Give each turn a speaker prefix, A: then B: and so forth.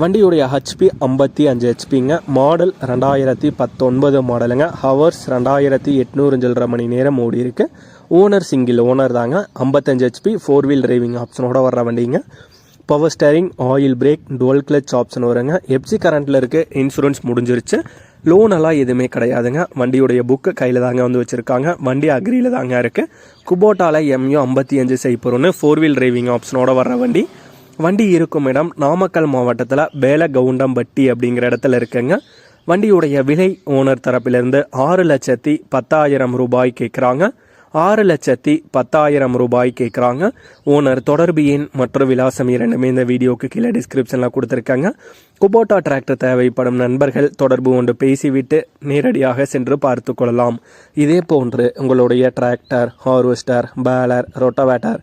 A: வண்டியுடைய ஹெச்பி ஐம்பத்தி அஞ்சு ஹெச்பிங்க மாடல் ரெண்டாயிரத்தி பத்தொன்பது மாடலுங்க ஹவர்ஸ் ரெண்டாயிரத்தி எட்நூறு சில்லரை மணி நேரம் ஓடி இருக்கு. ஓனர் சிங்கிள் ஓனர் தாங்க. ஐம்பத்தஞ்சு ஹெச்பி ஃபோர் வீல் டிரைவிங் ஆப்ஷனோட வர்ற வண்டிங்க. Power steering oil brake dual clutch option வருங்க. எப்சி கரண்ட்டில் இருக்க. இன்சூரன்ஸ் முடிஞ்சிருச்சு. லோனெல்லாம் எதுவுமே கிடையாதுங்க. வண்டியுடைய புக்கு கையில் தாங்க வந்து வச்சுருக்காங்க. வண்டி அக்ரியில் தாங்க இருக்குது குபோட்டால எம்யூ ஐம்பத்தி அஞ்சு சைப்பர் ஃபோர் வீல் டிரைவிங் ஆப்ஷனோட வர்ற வண்டி. வண்டி இருக்கும் இடம் நாமக்கல் மாவட்டத்தில் வேலகவுண்டம்பட்டி அப்படிங்கிற இடத்துல இருக்குங்க. வண்டியுடைய விலை ஓனர் தரப்பிலிருந்து ஆறு லட்சத்தி பத்தாயிரம் ரூபாய் கேட்குறாங்க ஆறு லட்சத்தி பத்தாயிரம் ரூபாய் கேட்குறாங்க ஓனர் தொடர்பு எண் மற்றும் விலாசம் இரண்டுமே இந்த வீடியோக்கு கீழே டிஸ்கிரிப்ஷனில் கொடுத்துருக்காங்க. குபோட்டா டிராக்டர் தேவைப்படும் நண்பர்கள் தொடர்பு கொண்டு பேசிவிட்டு நேரடியாக சென்று பார்த்து கொள்ளலாம். இதே போன்று உங்களுடைய டிராக்டர் ஹார்வெஸ்டர் பேலர் ரொட்டவேட்டர்